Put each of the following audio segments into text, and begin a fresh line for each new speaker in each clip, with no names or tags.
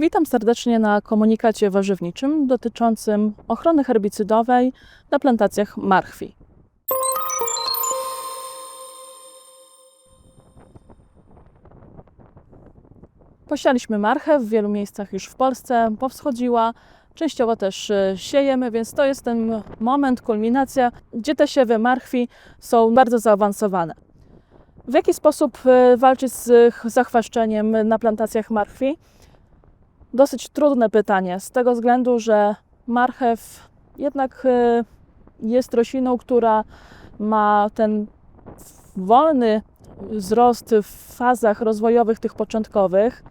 Witam serdecznie na komunikacie warzywniczym dotyczącym ochrony herbicydowej na plantacjach marchwi. Posialiśmy marchew w wielu miejscach już w Polsce, powschodziła, częściowo też e, siejemy, więc to jest ten moment, kulminacja, gdzie te siewy marchwi są bardzo zaawansowane. W jaki sposób e, walczyć z zachwaszczeniem na plantacjach marchwi? Dosyć trudne pytanie, z tego względu, że marchew jednak e, jest rośliną, która ma ten wolny wzrost w fazach rozwojowych tych początkowych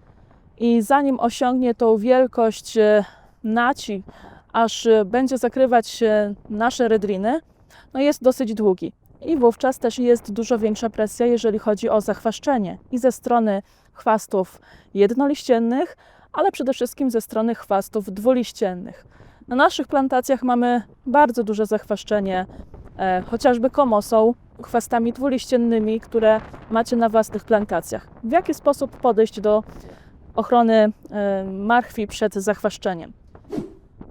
i zanim osiągnie tą wielkość e, naci, aż e, będzie zakrywać nasze redriny, no jest dosyć długi. I wówczas też jest dużo większa presja, jeżeli chodzi o zachwaszczenie i ze strony chwastów jednoliściennych, ale przede wszystkim ze strony chwastów dwuliściennych. Na naszych plantacjach mamy bardzo duże zachwaszczenie, e, chociażby komosą, chwastami dwuliściennymi, które macie na własnych plantacjach. W jaki sposób podejść do ochrony e, marchwi przed zachwaszczeniem?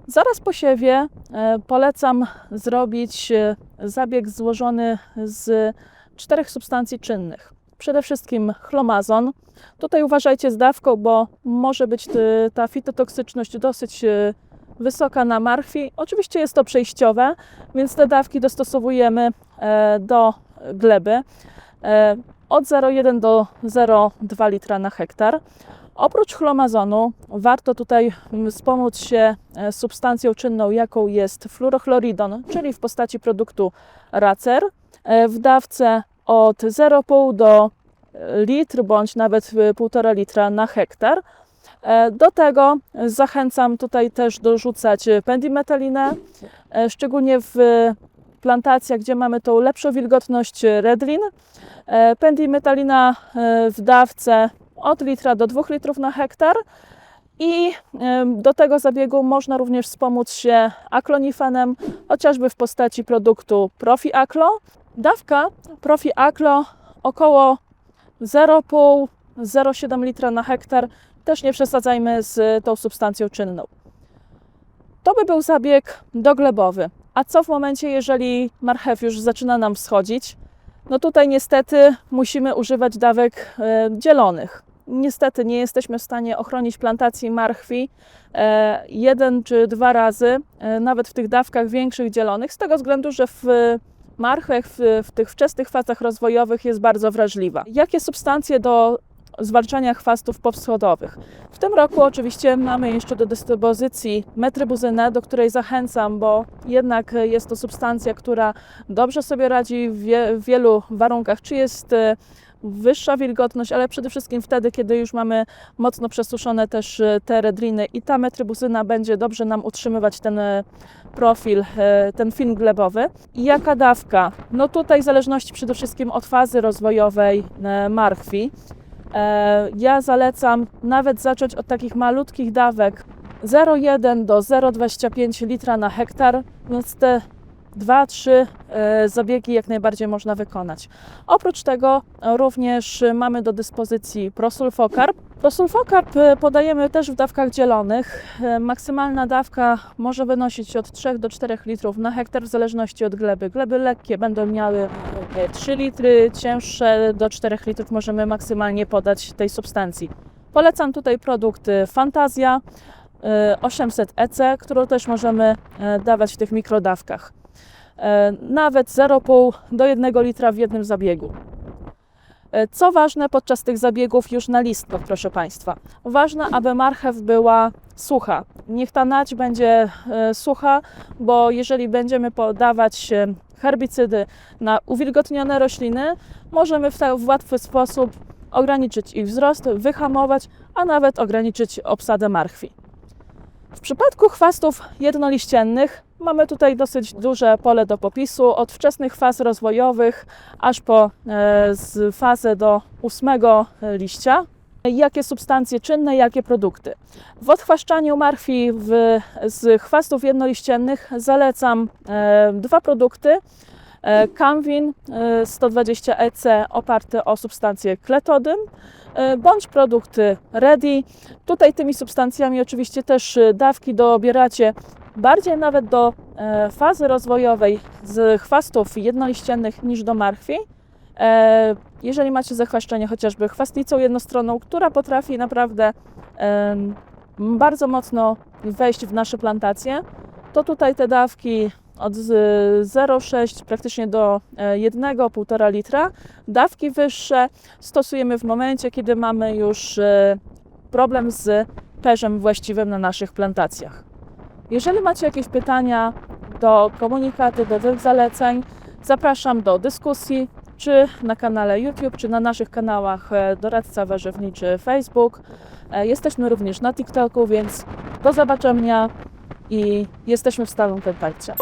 Zaraz po siewie e, polecam zrobić e, zabieg złożony z czterech substancji czynnych. Przede wszystkim chlomazon. Tutaj uważajcie z dawką, bo może być ta fitotoksyczność dosyć e, wysoka na marchwi. Oczywiście jest to przejściowe, więc te dawki dostosowujemy e, do gleby e, od 0,1 do 0,2 litra na hektar. Oprócz chlomazonu warto tutaj mm, wspomóc się e, substancją czynną, jaką jest fluorochloridon, czyli w postaci produktu Racer w dawce od 0,5 do e, litr bądź nawet e, 1,5 litra na hektar. E, Do tego zachęcam tutaj też dorzucać e, pendimetalinę, e, szczególnie w plantacjach, gdzie mamy tą lepszą wilgotność e, redlin. E, Pendimetalina e, w dawce od litra do 2 litrów na hektar. I do tego zabiegu można również wspomóc się aklonifenem, chociażby w postaci produktu Profi Aklo. Dawka Profi Aklo około 0,5-0,7 litra na hektar. Też nie przesadzajmy z tą substancją czynną. To by był zabieg doglebowy. A co w momencie, jeżeli marchew już zaczyna nam wschodzić? No tutaj niestety musimy używać dawek e, dzielonych. Niestety nie jesteśmy w stanie ochronić plantacji marchwi e, jeden czy dwa razy, e, nawet w tych dawkach większych dzielonych, z tego względu, że w marchew w, w tych wczesnych fazach rozwojowych jest bardzo wrażliwa. Jakie substancje do zwalczania chwastów powschodowych? W tym roku oczywiście mamy jeszcze do dyspozycji metrybuzynę, do której zachęcam, bo jednak jest to substancja, która dobrze sobie radzi w, wie, w wielu warunkach. Czy jest e, wyższa wilgotność, ale przede wszystkim wtedy, kiedy już mamy mocno przesuszone też e, te redriny i ta metrybuzyna będzie dobrze nam utrzymywać ten e, profil, e, ten film glebowy. I jaka dawka? No tutaj w zależności przede wszystkim od fazy rozwojowej marchwi. Ja zalecam nawet zacząć od takich malutkich dawek 0,1 do 0,25 litra na hektar, więc te 2-3 e, zabiegi jak najbardziej można wykonać. Oprócz tego również mamy do dyspozycji prosulfokarb. Prosulfokarb e, podajemy też w dawkach dzielonych. E, Maksymalna dawka może wynosić od 3 do 4 litrów na hektar w zależności od gleby. Gleby lekkie będą miały e, 3 litry, cięższe do 4 litrów możemy maksymalnie podać tej substancji. Polecam tutaj produkt Fantazja e, 800 EC, którą też możemy dawać w tych mikrodawkach. E, Nawet 0,5 do 1 litra w jednym zabiegu. E, Co ważne podczas tych zabiegów już na listkach, proszę Państwa. Ważne, aby marchew była sucha. Niech ta nać będzie e, sucha, bo jeżeli będziemy podawać herbicydy na uwilgotnione rośliny, możemy w, w łatwy sposób ograniczyć ich wzrost, wyhamować, a nawet ograniczyć obsadę marchwi. W przypadku chwastów jednoliściennych mamy tutaj dosyć duże pole do popisu, od wczesnych faz rozwojowych aż po e, fazę do ósmego liścia. Jakie substancje czynne, jakie produkty. W odchwaszczaniu marchwi w, z chwastów jednoliściennych zalecam e, dwa produkty. Camvin e, 120 EC oparty o substancję kletodym e, bądź produkty Ready. Tutaj tymi substancjami oczywiście też e, dawki dobieracie bardziej nawet do e, fazy rozwojowej z chwastów jednoliściennych niż do marchwi. Jeżeli macie zachwaszczenie chociażby chwastnicą jednostronną, która potrafi naprawdę bardzo mocno wejść w nasze plantacje, to tutaj te dawki od z- 0,6 praktycznie do e, 1,5 litra. Dawki wyższe stosujemy w momencie, kiedy mamy już e, problem z perzem właściwym na naszych plantacjach. Jeżeli macie jakieś pytania do komunikaty, do tych zaleceń, zapraszam do dyskusji, czy na kanale YouTube, czy na naszych kanałach e, Doradca Warzywniczy Facebook. E, Jesteśmy również na TikToku, więc do zobaczenia i jesteśmy w stałym kontakcie.